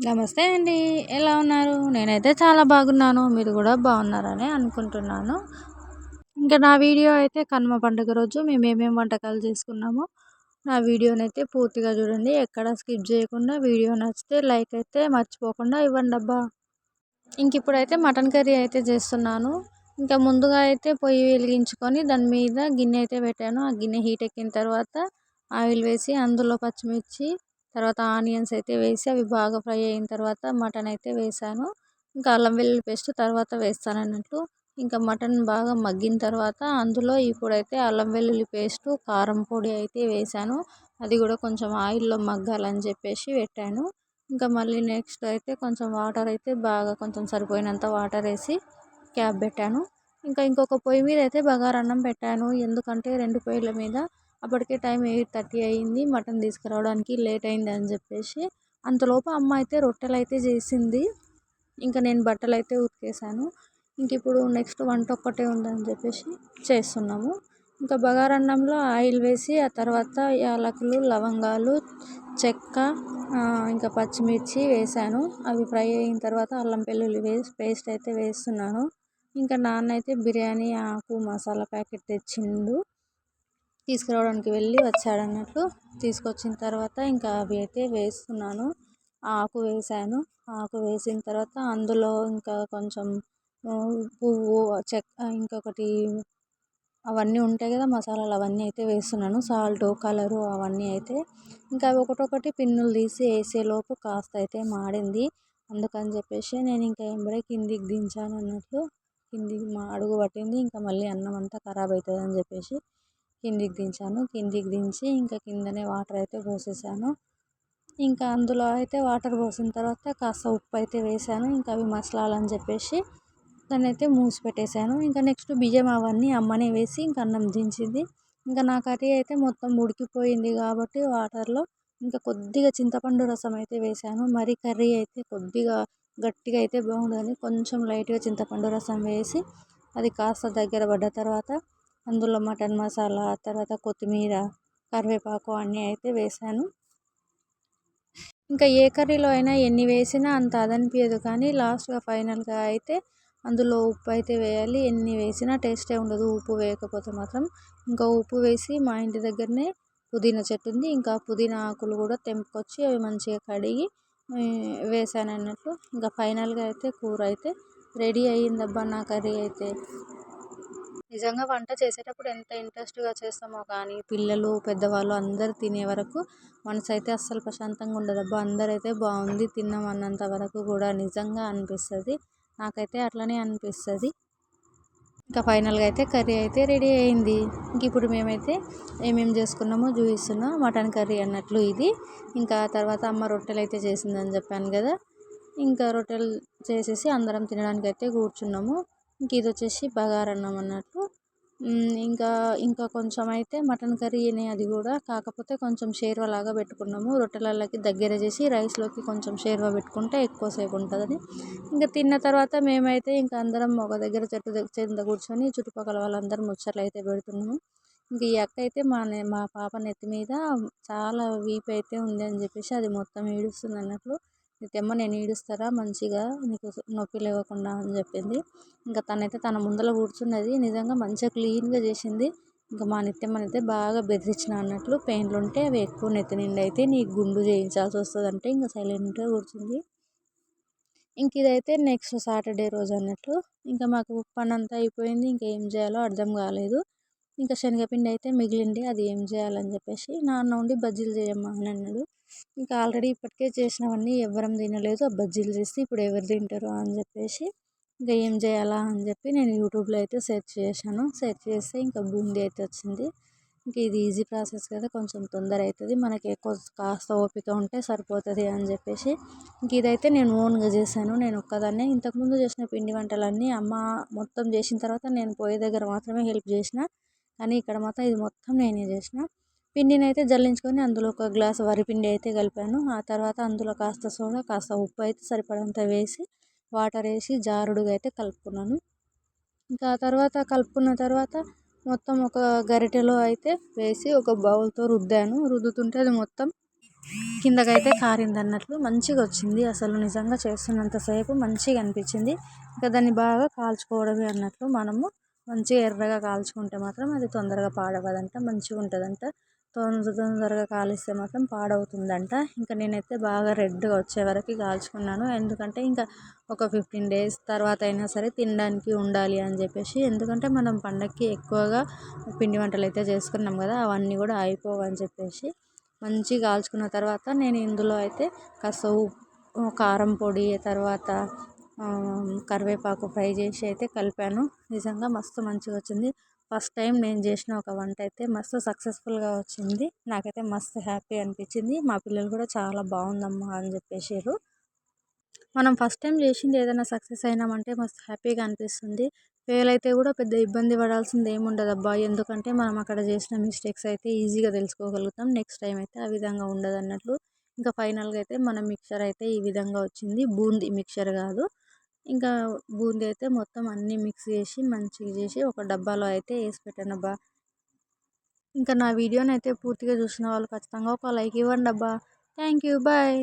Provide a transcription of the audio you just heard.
నమస్తే అండి. ఎలా ఉన్నారు? నేనైతే చాలా బాగున్నాను. మీరు కూడా బాగున్నారని అనుకుంటున్నాను. ఇంకా నా వీడియో అయితే కనుమ పండుగ రోజు మేము ఏమేమి వంటకాలు చేసుకున్నామో నా వీడియోని అయితే పూర్తిగా చూడండి. ఎక్కడ స్కిప్ చేయకుండా వీడియో నచ్చితే లైక్ అయితే మర్చిపోకుండా ఇవ్వండి అబ్బా. ఇంక ఇప్పుడైతే మటన్ కర్రీ అయితే చేస్తున్నాను. ఇంకా ముందుగా అయితే పొయ్యి వెలిగించుకొని దాని మీద గిన్నె అయితే పెట్టాను. ఆ గిన్నె హీట్ ఎక్కిన తర్వాత ఆయిల్ వేసి అందులో పచ్చిమిర్చి తర్వాత ఆనియన్స్ అయితే వేసి అవి బాగా ఫ్రై అయిన తర్వాత మటన్ అయితే వేసాను. ఇంకా అల్లం వెల్లుల్లి పేస్ట్ తర్వాత వేస్తాను అన్నట్లు ఇంకా మటన్ బాగా మగ్గిన తర్వాత అందులో ఇప్పుడైతే అల్లం వెల్లుల్లి పేస్ట్ కారం పొడి అయితే వేసాను. అది కూడా కొంచెం ఆయిల్లో మగ్గాలని చెప్పేసి పెట్టాను. ఇంకా మళ్ళీ నెక్స్ట్ అయితే కొంచెం వాటర్ అయితే బాగా కొంచెం సరిపోయినంత వాటర్ వేసి క్యాప్ పెట్టాను. ఇంకా ఇంకొక పొయ్యి మీద అయితే బగారన్నం పెట్టాను. ఎందుకంటే రెండు పొయ్యిల మీద అప్పటికే టైం ఎయిట్ థర్టీ అయింది మటన్ తీసుకురావడానికి లేట్ అయింది అని చెప్పేసి. అంతలోపు అమ్మ అయితే రొట్టెలు అయితే చేసింది. ఇంకా నేను బట్టలు అయితే ఉతికేసాను ఇంక ఇప్పుడు నెక్స్ట్ వంట ఒక్కటే ఉందని చెప్పేసి చేస్తున్నాము. ఇంకా బగారన్నంలో ఆయిల్ వేసి ఆ తర్వాత యాలకులు లవంగాలు చెక్క ఇంకా పచ్చిమిర్చి వేసాను అవి ఫ్రై అయిన తర్వాత అల్లం వెల్లుల్లి వేసి పేస్ట్ అయితే వేస్తున్నాను. ఇంకా నాన్న అయితే బిర్యానీ ఆకు మసాలా ప్యాకెట్ తెచ్చిండు. తీసుకురావడానికి వెళ్ళి వచ్చాడన్నట్లు తీసుకొచ్చిన తర్వాత ఇంకా అవి అయితే వేస్తున్నాను. ఆకు వేసాను ఆకు వేసిన తర్వాత అందులో ఇంకా కొంచెం పువ్వు చెక్క ఇంకొకటి అవన్నీ ఉంటాయి కదా మసాలాలు అవన్నీ అయితే వేస్తున్నాను. సాల్ట్ కలరు అవన్నీ అయితే. ఇంకా అవి ఒకటొకటి పిన్నులు తీసి వేసేలోపు కాస్త అయితే మాడింది. అందుకని చెప్పేసి నేను ఇంకా ఎంబడే కిందికి దించాను అన్నట్లు కిందికి మా అడుగు పట్టింది. ఇంకా మళ్ళీ అన్నం అంతా ఖరాబ్ అవుతుంది అని చెప్పేసి కిందికి దించాను. కిందికి దించి ఇంకా కిందనే వాటర్ అయితే పోసేసాను. ఇంకా అందులో అయితే వాటర్ పోసిన తర్వాత కాస్త ఉప్పు అయితే వేసాను. ఇంకా అవి మసలాలని చెప్పేసి దాన్ని అయితే మూసి పెట్టేశాను ఇంకా నెక్స్ట్ బియ్యం అవన్నీ అమ్మనే వేసి ఇంకా అన్నం దించింది. ఇంకా నా కర్రీ అయితే మొత్తం ఉడికిపోయింది కాబట్టి వాటర్లో ఇంకా కొద్దిగా చింతపండు రసం అయితే వేసాను. మరి కర్రీ అయితే కొద్దిగా గట్టిగా అయితే బాగుండదని కొంచెం లైట్గా చింతపండు రసం వేసి అది కాస్త దగ్గర పడ్డ తర్వాత అందులో మటన్ మసాలా తర్వాత కొత్తిమీర కరివేపాకు అన్నీ అయితే వేసాను ఇంకా ఏ కర్రీలో అయినా ఎన్ని వేసినా అంత అదనిపించదు కానీ లాస్ట్గా ఫైనల్గా అయితే అందులో ఉప్పు అయితే వేయాలి. ఎన్ని వేసినా టేస్టే ఉండదు. ఉప్పు వేయకపోతే మాత్రం ఇంకా ఉప్పు వేసి మా ఇంటి దగ్గరనే పుదీనా చెట్టు ఉంది. ఇంకా పుదీనా ఆకులు కూడా తెంపుకొచ్చి అవి మంచిగా కడిగి వేసాను అన్నట్లు ఇంకా ఫైనల్గా అయితే కూర అయితే రెడీ అయ్యిందబ్బా నా కర్రీ అయితే. నిజంగా వంట చేసేటప్పుడు ఎంత ఇంట్రెస్ట్గా చేస్తామో కానీ పిల్లలు పెద్దవాళ్ళు అందరు తినే వరకు మనసు అయితే అస్సలు ప్రశాంతంగా ఉండదు. అబ్బా అందరైతే బాగుంది తిన్నాం అన్నంత వరకు కూడా నిజంగా అనిపిస్తుంది. నాకైతే అట్లనే అనిపిస్తుంది. ఇంకా ఫైనల్గా అయితే కర్రీ అయితే రెడీ అయింది. ఇంక ఇప్పుడు మేమైతే ఏమేమి చేసుకున్నామో చూపిస్తున్నాం. మటన్ కర్రీ అన్నట్లు ఇది. ఇంకా తర్వాత అమ్మ రొట్టెలు అయితే చేసిందని చెప్పాను కదా. ఇంకా రొట్టెలు చేసేసి అందరం తినడానికి అయితే కూర్చున్నాము. ఇంక ఇది వచ్చేసి బగారన్నం అన్నట్లు ఇంకా ఇంకా కొంచెం అయితే మటన్ కర్రీనే అది కూడా కాకపోతే కొంచెం షేర్వా లాగా పెట్టుకున్నాము. రొట్టెలల్లోకి దగ్గర చేసి రైస్లోకి కొంచెం షేర్వా పెట్టుకుంటే ఎక్కువసేపు ఉంటుందని. ఇంకా తిన్న తర్వాత మేమైతే ఇంకా అందరం ఒక దగ్గర చెట్టు కింద కూర్చొని చుట్టుపక్కల వాళ్ళందరూ ముచ్చట్లు అయితే పెడుతున్నాము. ఇంక ఈ అక్క అయితే మా మా పాప నెత్తి మీద చాలా వీపు అయితే ఉంది అని చెప్పేసి అది మొత్తం ఏడుస్తుంది అన్నట్లు. నిత్యమ్మ నేను ఈడుస్తారా మంచిగా నీకు నొప్పి లేవకుండా అని చెప్పింది. ఇంకా తనైతే తన ముందర కూర్చున్నది. నిజంగా మంచిగా క్లీన్గా చేసింది. ఇంకా మా నిత్యమ్మనైతే బాగా బెదిరించిన అన్నట్లు పెయిన్లు ఉంటే అవి ఎక్కువ నెత్తి నిండి అయితే నీకు గుండు చేయించాల్సి వస్తుంది అంటే ఇంకా సైలెంట్గా కూర్చుంది. ఇంక ఇదైతే నెక్స్ట్ సాటర్డే రోజు అన్నట్లు. ఇంకా మాకు పని అంతా అయిపోయింది. ఇంకా ఏం చేయాలో అర్థం కాలేదు. ఇంకా శనగపిండి అయితే మిగిలింది అది ఏం చేయాలని చెప్పేసి నాన్న ఉండి బజ్జీలు చేయమ్మా అని అన్నాడు. ఇంకా ఆల్రెడీ ఇప్పటికే చేసినవన్నీ ఎవరం తినలేదు ఆ బజ్జీలు చేస్తే ఇప్పుడు ఎవరు తింటారు అని చెప్పేసి ఇంకా ఏం చేయాలా అని చెప్పి నేను యూట్యూబ్లో అయితే సెర్చ్ చేశాను. సెర్చ్ చేస్తే ఇంకా బూందీ అయితే వచ్చింది. ఇంకా ఇది ఈజీ ప్రాసెస్ కదా కొంచెం తొందర అవుతుంది. మనకి ఎక్కువ కాస్త ఓపిక ఉంటే సరిపోతుంది అని చెప్పేసి ఇంక ఇదైతే నేను ఓన్గా చేశాను. నేను ఒక్కదాన్నే ఇంతకుముందు చేసిన పిండి వంటలన్నీ అమ్మ మొత్తం చేసిన తర్వాత నేను పోయే దగ్గర మాత్రమే హెల్ప్ చేసిన. కానీ ఇక్కడ మాత్రం ఇది మొత్తం నేనే చేసిన. పిండిని అయితే జల్లించుకొని అందులో ఒక గ్లాస్ వరిపిండి అయితే కలిపాను. ఆ తర్వాత అందులో కాస్త సోడా కాస్త ఉప్పు అయితే సరిపడంత వేసి వాటర్ వేసి జారుడుగా అయితే కలుపుకున్నాను. ఇంకా ఆ తర్వాత కలుపుకున్న తర్వాత మొత్తం ఒక గరిటెలో అయితే వేసి ఒక బౌల్తో రుద్దాను. రుద్దుతుంటే అది మొత్తం కిందకైతే కారింది అన్నట్లు మంచిగా వచ్చింది. అసలు నిజంగా చేస్తున్నంతసేపు మంచిగా అనిపించింది. ఇంకా దాన్ని బాగా కాల్చుకోవడమే అన్నట్లు మనము మంచిగా ఎర్రగా కాల్చుకుంటే మాత్రం అది తొందరగా పాడవదంట మంచిగా ఉంటుందంట. తొందర తొందరగా కాలిస్తే మాత్రం పాడవుతుందంట. ఇంకా నేనైతే బాగా రెడ్గా వచ్చే వరకు కాల్చుకున్నాను. ఎందుకంటే ఇంకా ఒక ఫిఫ్టీన్ డేస్ తర్వాత అయినా సరే తినడానికి ఉండాలి అని చెప్పేసి ఎందుకంటే మనం పండగకి ఎక్కువగా పిండి వంటలు అయితే చేసుకున్నాం కదా అవన్నీ కూడా అయిపోవని చెప్పేసి మంచిగా కాల్చుకున్న తర్వాత నేను ఇందులో అయితే కాస్త ఉప్పు కారం పొడి తర్వాత కరివేపాకు ఫ్రై చేసి అయితే కలిపాను. నిజంగా మస్తు మంచిగా వచ్చింది. ఫస్ట్ టైం నేను చేసిన ఒక వంట అయితే మస్తు సక్సెస్ఫుల్గా వచ్చింది. నాకైతే మస్తు హ్యాపీ అనిపించింది. మా పిల్లలు కూడా చాలా బాగుందమ్మా అని చెప్పేసారు మనం ఫస్ట్ టైం చేసింది ఏదైనా సక్సెస్ అయినామంటే మస్తు హ్యాపీగా అనిపిస్తుంది. ఫెయిల్ అయితే కూడా పెద్ద ఇబ్బంది పడాల్సింది ఏమి ఉండదు అబ్బా ఎందుకంటే మనం అక్కడ చేసిన మిస్టేక్స్ అయితే ఈజీగా తెలుసుకోగలుగుతాం. నెక్స్ట్ టైం అయితే ఆ విధంగా ఉండదు అన్నట్లు ఇంకా ఫైనల్గా అయితే మన మిక్చర్ అయితే ఈ విధంగా వచ్చింది. బూందీ మిక్చర్ కాదు. ఇంకా బూందీ అయితే మొత్తం అన్నీ మిక్స్ చేసి మంచిగా చేసి ఒక డబ్బాలో అయితే వేసి పెట్టాను అబ్బా. ఇంకా నా వీడియోని అయితే పూర్తిగా చూసిన వాళ్ళు ఖచ్చితంగా ఒక లైక్ ఇవ్వండి అబ్బా. Thank you bye.